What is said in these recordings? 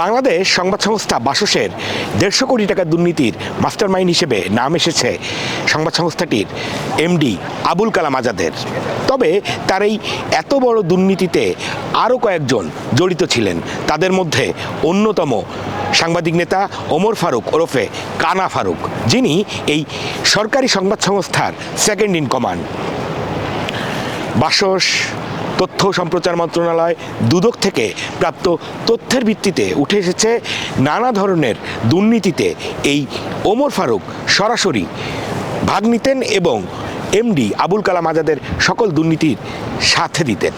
বাংলাদেশ সংবাদ সংস্থা বাসসের দেড়শো কোটি টাকা দুর্নীতির মাস্টারমাইন্ড হিসেবে নাম এসেছে সংবাদ সংস্থাটির এমডি আবুল কালাম আজাদের। তবে তার এই এত বড় দুর্নীতিতে আরও কয়েকজন জড়িত ছিলেন। তাদের মধ্যে অন্যতম সাংবাদিক নেতা ওমর ফারুক ওরফে কানা ফারুক, যিনি এই সরকারি সংবাদ সংস্থার সেকেন্ড ইন কমান্ড। বাসস তথ্য সম্প্রচার মন্ত্রণালয় দুদক থেকে প্রাপ্ত তথ্যের ভিত্তিতে উঠে এসেছে নানা ধরনের দুর্নীতিতে এই ওমর ফারুক সরাসরি ভাগ নিতেন এবং এমডি আবুল কালাম আজাদের সকল দুর্নীতির সাথে দিতেন।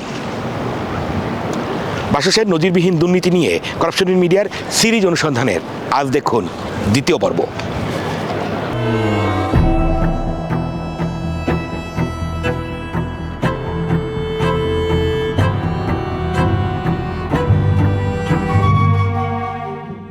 বাসসের নজিরবিহীন দুর্নীতি নিয়ে করাপশন মিডিয়ার সিরিজ অনুসন্ধানের আজ দেখুন দ্বিতীয় পর্ব।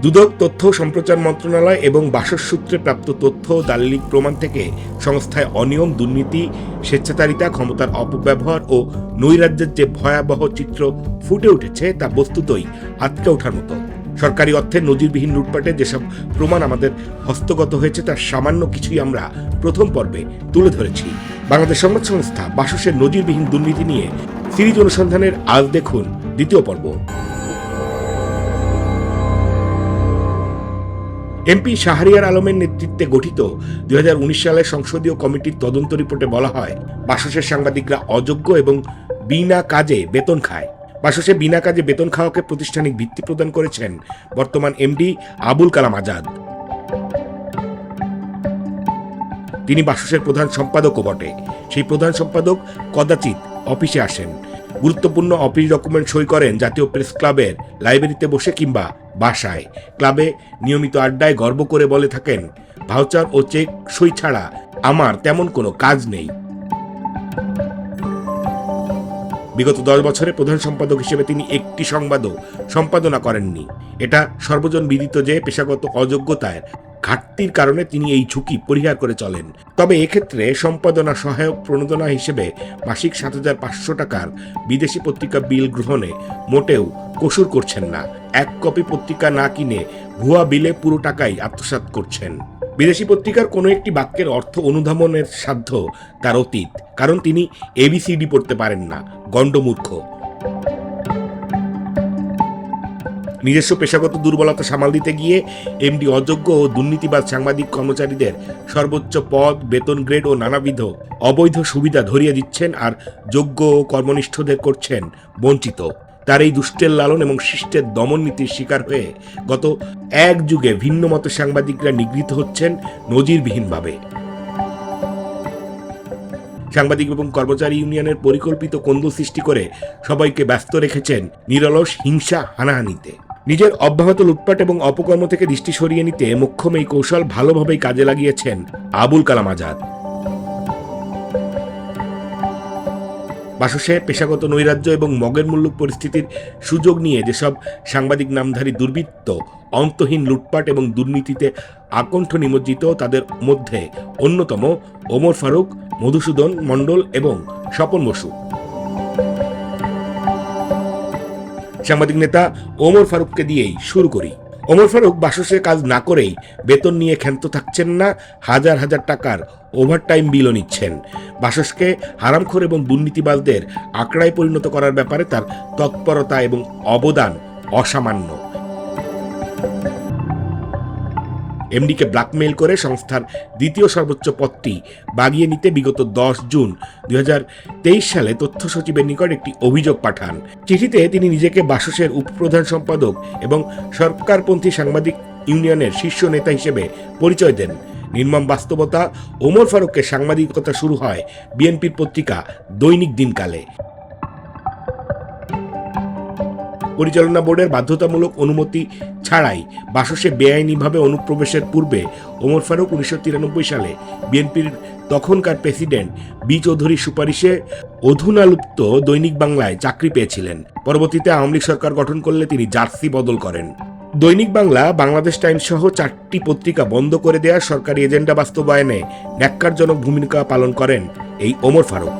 দুদক তথ্য সম্প্রচার মন্ত্রণালয় এবং বাসস সূত্রে প্রাপ্ত তথ্য দালিলিক প্রমাণ থেকে সংস্থায় অনিয়ম, দুর্নীতি, স্বেচ্ছাচারিতা, ক্ষমতার অপব্যবহার ও নৈরাজ্যের যে ভয়াবহ চিত্র ফুটে উঠেছে তা বস্তুতই আটকে ওঠার মতো। সরকারি অর্থে নজিরবিহীন লুটপাটে যেসব প্রমাণ আমাদের হস্তগত হয়েছে, তার সামান্য কিছুই আমরা প্রথম পর্বে তুলে ধরেছি। বাংলাদেশ সংবাদ সংস্থা বাসসের নজিরবিহীন দুর্নীতি নিয়ে সিরিজ অনুসন্ধানের আজ দেখুন দ্বিতীয় পর্ব। এমপি শাহরিয়ার আলমের নেতৃত্বে গঠিত দুই সালের সংসদীয় কমিটির তদন্ত রিপোর্টে বলা হয়, বাসসের সাংবাদিকরা অযোগ্য এবং বিনা কাজে বেতন খায়। বাসসে বিনা কাজে বেতন খাওয়াকে প্রতিষ্ঠানিক ভিত্তি প্রদান করেছেন বর্তমান এমডি আবুল কালাম আজাদ। তিনি বাসসের প্রধান সম্পাদকও বটে। সেই প্রধান সম্পাদক কদাচিৎ অফিসে আসেন। গুরুত্বপূর্ণ অফিস ডকুমেন্ট সই করেন জাতীয় প্রেস ক্লাবের লাইব্রেরিতে বসে কিংবা বাসায়। ক্লাবে নিয়মিত আড্ডায় গর্ব করে বলে থাকেন, ভাউচার ও চেক সই ছাড়া আমার তেমন কোনো কাজ নেই। বিগত দশ বছরে প্রধান সম্পাদক হিসেবে তিনি একটি সংবাদও সম্পাদনা করেননি। এটা সর্বজন বিদিত যে পেশাগত অযোগ্যতার ঘাটতির কারণে তিনি এই ঝুঁকি পরিহার করে চলেন। তবে এক্ষেত্রে সম্পাদনা সহায়ক প্রণোদনা হিসেবে মাসিক সাত হাজার পাঁচশো টাকার বিদেশি পত্রিকা বিল গ্রহণে মোটেও কসুর করছেন না। এক কপি পত্রিকা না কিনে ভুয়া বিলে পুরো টাকাই আত্মসাৎ করছেন। বিদেশি পত্রিকার কোনো একটি বাক্যের অর্থ অনুধাবনের সাধ্য তার অতীত, কারণ তিনি এবিসিডি পড়তে পারেন না। গণ্ডমূর্খ। নিজস্ব পেশাগত দুর্বলতা সামাল দিতে গিয়ে এমডি অযোগ্য ও দুর্নীতিবাদ সাংবাদিক কর্মচারীদের সর্বোচ্চ পদ, বেতন গ্রেড ও নানাবিধ অবৈধ সুবিধা ধরিয়ে দিচ্ছেন আর যোগ্য ও কর্মনিষ্ঠদের করছেন বঞ্চিত। তার এই দুষ্টের লালন এবং শিষ্টের দমন নীতির শিকার হয়ে গত এক যুগে ভিন্ন মত সাংবাদিকরা নিগৃহীত হচ্ছেন নজিরবিহীনভাবে। সাংবাদিক এবং কর্মচারী ইউনিয়নের পরিকল্পিত কন্দল সৃষ্টি করে সবাইকে ব্যস্ত রেখেছেন নিরলস হিংসা হানাহানিতে। নিজের অব্যাহত লুটপাট এবং অপকর্ম থেকে দৃষ্টি সরিয়ে নিতে মোক্ষম এই কৌশল ভালোভাবেই কাজে লাগিয়েছেন আবুল কালাম আজাদ। বাসসে পেশাগত নৈরাজ্য এবং মগের মূল্য পরিস্থিতির সুযোগ নিয়ে যেসব সাংবাদিক নামধারী দুর্বৃত্ত, অন্তহীন লুটপাট এবং দুর্নীতিতে আকণ্ঠ নিমজ্জিত, তাদের মধ্যে অন্যতম ওমর ফারুক, মধুসূদন মণ্ডল এবং স্বপন বসু। সাংবাদিক নেতা ওমর ফারুককে দিয়েই শুরু করি। ওমর ফারুক বাসসে কাজ না করেই বেতন নিয়ে ক্ষান্ত থাকছেন না, হাজার হাজার টাকার ওভারটাইম বিলও নিচ্ছেন। বাসসকে হারামখোর এবং দুর্নীতিবাজদের আঁকড়ায় পরিণত করার ব্যাপারে তার তৎপরতা এবং অবদান অসামান্য। এমডিকে ব্ল্যাকমেইল করে সংস্থার দ্বিতীয় সর্বোচ্চ পদটি বাগিয়ে নিতে বিগত দশ জুন দু হাজার তেইশ সালে তথ্য সচিবের নিকট একটি অভিযোগ পাঠান। চিঠিতে তিনি নিজেকে বাসসের উপপ্রধান সম্পাদক এবং সরকারপন্থী সাংবাদিক ইউনিয়নের শীর্ষ নেতা হিসেবে পরিচয় দেন। নির্মম বাস্তবতা, ওমর ফারুককে সাংবাদিকতা শুরু হয় বিএনপির পত্রিকা দৈনিক দিনকালে। পরিচালনা বোর্ডের বাধ্যতামূলক অনুমতি ছাড়াই বাসসে বেআইনিভাবে অনুপ্রবেশের পূর্বে ওমর ফারুক উনিশশো তিরানব্বই সালে বিএনপির তখনকার প্রেসিডেন্ট বি চৌধুরীর সুপারিশে অধুনালুপ্ত দৈনিক বাংলায় চাকরি পেয়েছিলেন। পরবর্তীতে আওয়ামী লীগ সরকার গঠন করলে তিনি জার্সি বদল করেন। দৈনিক বাংলা, বাংলাদেশ টাইমস সহ চারটি পত্রিকা বন্ধ করে দেওয়ার সরকারি এজেন্ডা বাস্তবায়নে ন্যাক্কারজনক ভূমিকা পালন করেন এই ওমর ফারুক।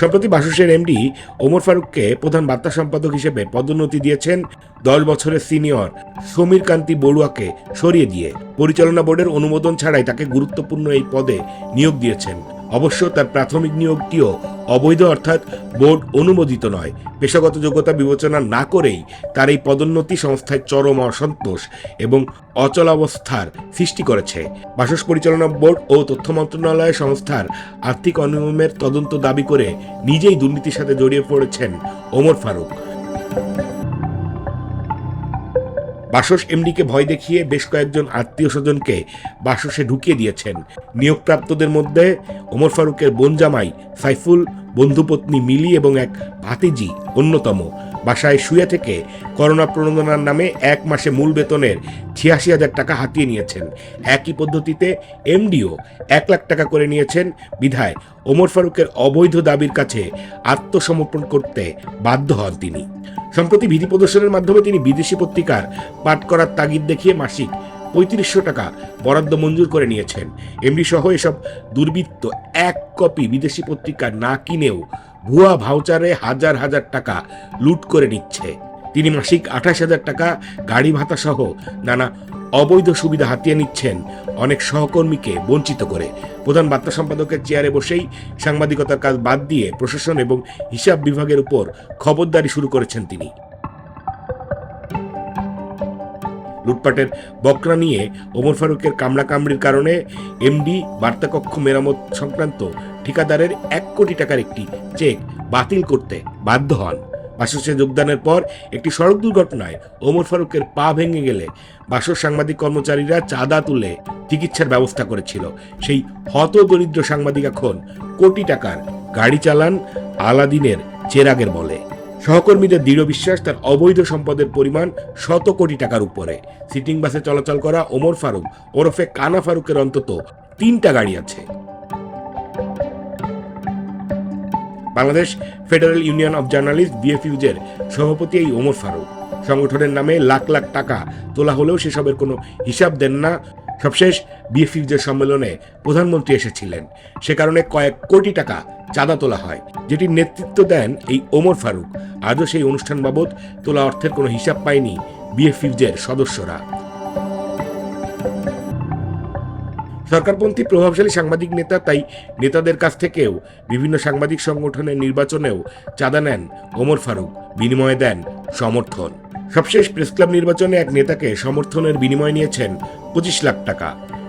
সম্প্রতি বাসুসের এমডি ওমর ফারুককে প্রধান বার্তা সম্পাদক হিসেবে পদোন্নতি দিয়েছেন দশ বছরের সিনিয়র সমীর কান্তি বড়ুয়াকে সরিয়ে দিয়ে। পরিচালনা বোর্ডের অনুমোদন ছাড়াই তাকে গুরুত্বপূর্ণ এই পদে নিয়োগ দিয়েছেন। অবশ্য তার প্রাথমিক নিয়োগটিও অবৈধ অর্থাৎ বোর্ড অনুমোদিত নয়। পেশাগত যোগ্যতা বিবেচনা না করেই তার এই পদোন্নতি সংস্থায় চরম অসন্তোষ এবং অচলাবস্থার সৃষ্টি করেছে। বাসস পরিচালনা বোর্ড ও তথ্য মন্ত্রণালয় সংস্থার আর্থিক অনিয়মের তদন্ত দাবি করে নিজেই দুর্নীতির সাথে জড়িয়ে পড়েছেন ওমর ফারুক। বাসস এমডিকে ভয় দেখিয়ে বেশ কয়েকজন আত্মীয় স্বজনকে বাসসে ঢুকিয়ে দিয়েছেন। নিয়োগপ্রাপ্তদের মধ্যে ওমর ফারুকের বোন জামাই, সাইফুল, বন্ধুপত্নী মিলি এবং এক ভাতিজি অন্যতম। বাসায় শুয়ে থেকে করোনা প্রণোদনার নামে এক মাসে মূল বেতনের ছিয়াশি হাজার টাকা হাতিয়ে নিয়েছেন। একই পদ্ধতিতে এমডিও এক লাখ টাকা করে নিয়েছেন। বিধায় ওমর ফারুকের অবৈধ দাবির কাছে আত্মসমর্পণ করতে বাধ্য হন তিনি। সম্প্রতি বিধি প্রদর্শনের মাধ্যমে তিনি বিদেশি পত্রিকার পাঠ করার তাগিদ দেখিয়ে মাসিক পঁয়ত্রিশশো টাকা বরাদ্দ মঞ্জুর করে নিয়েছেন। এমডি সহ এসব দুর্বৃত্ত এক কপি বিদেশি পত্রিকা না কিনেও ভুয়া ভাউচারে হাজার হাজার টাকা লুট করে নিচ্ছে। তিনি মাসিক আঠাশ হাজার টাকা, গাড়ি ভাতা সহ নানা অবৈধ সুবিধা হাতিয়ে নিচ্ছেন অনেক সহকর্মীকে বঞ্চিত করে। প্রধান বার্তা সম্পাদকের চেয়ারে বসেই সাংবাদিকতার কাজ বাদ দিয়ে প্রশাসন এবং হিসাব বিভাগের উপর খবরদারি শুরু করেছেন তিনি। লুটপাটের বকরা নিয়ে ওমর ফারুকের কামড়াকামড়ির কারণে এমডি, বার্তাকক্ষ, মেরামত সংক্রান্ত ঠিকাদারের এক কোটি টাকার একটি চেক বাতিল করতে বাধ্য হন। বাসসে যোগদানের পর একটি সড়ক দুর্ঘটনায় ওমর ফারুকের পা ভেঙে গেলে বাসর সাংবাদিক কর্মচারীরা চাঁদা তুলে চিকিৎসার ব্যবস্থা করেছিল। সেই হত দরিদ্র সাংবাদিক এখন কোটি টাকার গাড়ি চালান আলাদিনের চেরাগের বলে। সহকর্মীদের দৃঢ় বিশ্বাস তার অবৈধ সম্পদের পরিমাণ শত কোটি টাকার উপরে। সিটিং বাসে চলাচল করা ওমর ফারুক ওরফে কানা ফারুকের অন্তত তিনটা গাড়ি আছে। Bangladesh federal union of journalist বিএফইউজের সভাপতি এই ওমর ফারুক। সংগঠনের নামে লাখ লাখ টাকা তোলা হলেও সেসবের কোনো হিসাব দেন না। সবশেষ বিএফইউজের সম্মেলনে প্রধানমন্ত্রী এসেছিলেন। সে কারণে কয়েক কোটি টাকা চাঁদা তোলা হয় যেটির নেতৃত্ব দেন এই ওমর ফারুক। আজও সেই অনুষ্ঠান বাবদ তোলা অর্থের কোনো হিসাব পায়নি বিএফইউজের সদস্যরা। সরকারপন্থী প্রভাবশালী সাংবাদিক নেতা, তাই নেতাদের কাছ থেকেও, বিভিন্ন সাংবাদিক সংগঠনের নির্বাচনেও চাঁদা নেন ওমর ফারুক, বিনিময়ে দেন সমর্থন। সবশেষ প্রেস ক্লাব নির্বাচনে এক নেতাকে সমর্থনের বিনিময় নিয়েছেন পঁচিশ লাখ টাকা।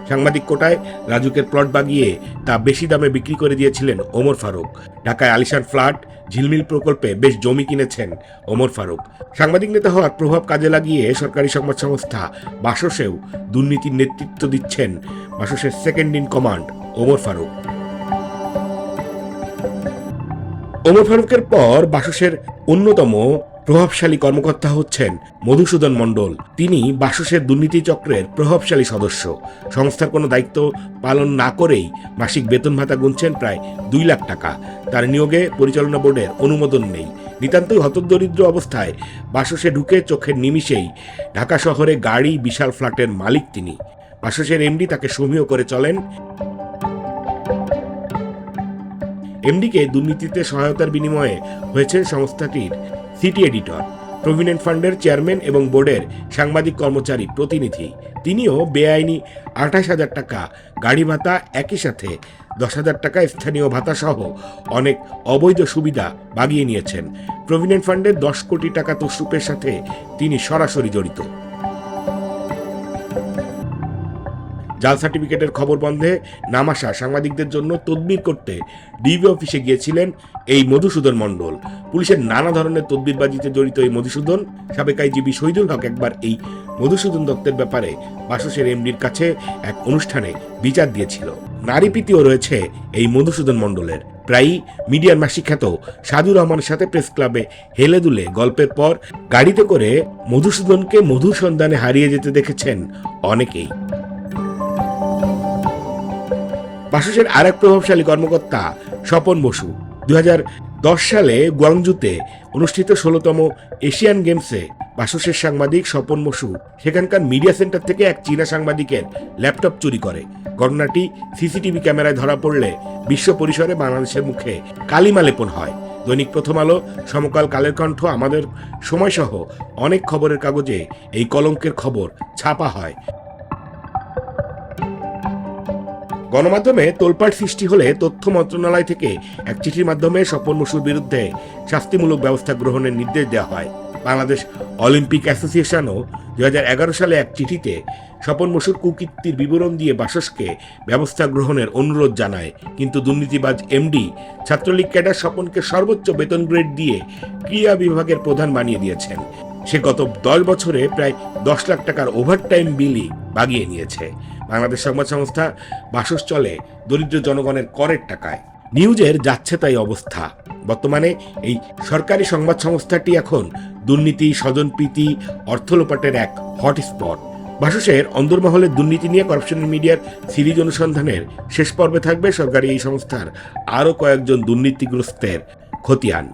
সাংবাদিক কোটায় রাজুকের প্লট বাগিয়ে তা বেশি দামে বিক্রি করে দিয়েছিলেন ওমর ফারুক। ঢাকায় আলিশান ফ্ল্যাট, ঝিলমিল প্রকল্পে বেশ জমি কিনেছেন ওমর ফারুক। সাংবাদিক নেতা হওয়ার প্রভাব কাজে লাগিয়ে সরকারি সংবাদ সংস্থা বাসসেও দুর্নীতির নেতৃত্ব দিচ্ছেন বাসসের second in command Omar Faruk. Omar ফারুকের পর বাসসের অন্যতম প্রভাবশালী কর্মকর্তা হচ্ছেন মধুসূদন মণ্ডল। তিনি বাসসের দুর্নীতি চক্রের প্রভাবশালী সদস্য। সংস্থার কোনো দায়িত্ব পালন না করেই মাসিক বেতন ভাতা গুনছেন প্রায় দুই লাখ টাকা। তার নিয়োগে পরিচালনা বোর্ডের অনুমোদন নেই। নিতান্তই হতদরিদ্র অবস্থায় বাসসে ঢুকে চোখের নিমিষেই ঢাকা শহরে গাড়ি, বিশাল ফ্ল্যাটের মালিক তিনি। বাসসের এমডি তাকে সমীহ করে চলেন। এমডিকে দুর্নীতিতে সহায়তার বিনিময়ে হয়েছে সংস্থাটির সিটি এডিটর, প্রভিডেন্ট ফান্ডের চেয়ারম্যান এবং বোর্ডের সাংবাদিক কর্মচারী প্রতিনিধি। তিনিও বেআইনি আঠাশ হাজার টাকা, গাড়ি ভাতা একই সাথে দশ হাজার টাকা স্থানীয় ভাতা সহ অনেক অবৈধ সুবিধা বাগিয়ে নিয়েছেন। প্রভিডেন্ট ফান্ডের দশ কোটি টাকা তসরুপের সাথে তিনি সরাসরি জড়িত। জাল সার্টিফিকেটের খবর বন্ধে নামাশা সাংবাদিকদের জন্য তদবির করতে ডিবি অফিসে গিয়েছিলেন এই মধুসূদন মণ্ডল। পুলিশের নানা ধরনের তদবিরবাজিতে জড়িত এই মধুসূদন, সাবেক আইজিবি শহীদুল হক একবার এই মধুসূদন দত্তের ব্যাপারে বাসসের এমডির কাছে এক অনুষ্ঠানে বিচার দিয়েছিল। নারীপ্রীতিও রয়েছে এই মধুসূদন মণ্ডলের। প্রায়ই মিডিয়ার মাসিক খ্যাত সাজু রহমানের সাথে প্রেস ক্লাবে হেলে দুলে গল্পের পর গাড়িতে করে মধুসূদনকে মধু সন্ধানে হারিয়ে যেতে দেখেছেন অনেকেই। বাসসের আরেক প্রভাবশালী কর্মকর্তা স্বপন বসু। হাজার দশ সালে গুয়াংজুতে অনুষ্ঠিত ষোলোতম এশিয়ান গেমসে বাসুসের সাংবাদিক স্বপন বসু সেখানকার মিডিয়া সেন্টার থেকে এক চীনা সাংবাদিকের ল্যাপটপ চুরি করে। ঘটনাটি সিসিটিভি ক্যামেরায় ধরা পড়লে বিশ্ব পরিসরে বাংলাদেশের মুখে কালিমা লেপন হয়। দৈনিক প্রথম আলো, সমকাল কালের কণ্ঠ, আমাদের সময়সহ অনেক খবরের কাগজে এই কলঙ্কের খবর ছাপা হয়। গণমাধ্যমে তোলপাট সৃষ্টি হলে তথ্য মন্ত্রণালয় থেকে এক চিঠির মাধ্যমে স্বপন বসুর বিরুদ্ধে শাস্তিমূলক ব্যবস্থা গ্রহণের নির্দেশ দেওয়া হয়। বাংলাদেশ অলিম্পিক অ্যাসোসিয়েশনও দুই হাজার এগারো সালে এক চিঠিতে স্বপন বসুর কুকীর্তির বিবরণ দিয়ে বাসসকে ব্যবস্থা গ্রহণের অনুরোধ জানায়। কিন্তু দুর্নীতিবাজ এমডি, ছাত্রলীগ ক্যাডার স্বপনকে সর্বোচ্চ বেতন গ্রেড দিয়ে ক্রীড়া বিভাগের প্রধান বানিয়ে দিয়েছেন। সে গত দশ বছরে প্রায় দশ লাখ টাকার ওভারটাইম বিলই বাগিয়ে নিয়েছে। বাংলাদেশ সংবাদ সংস্থা বাসস চলে দরিদ্র জনগণের করের টাকায়। নিউজের যাচ্ছে তাই অবস্থা। বর্তমানে এই সরকারি সংবাদ সংস্থাটি এখন দুর্নীতি, স্বজনপ্রীতি, অর্থলোপাটের এক হটস্পট। বাসসের অন্দরমহলের দুর্নীতি নিয়ে করাপশন মিডিয়ার সিরিজ অনুসন্ধানের শেষ পর্বে থাকবে সরকারি এই সংস্থার আরও কয়েকজন দুর্নীতিগ্রস্তের খতিয়ান।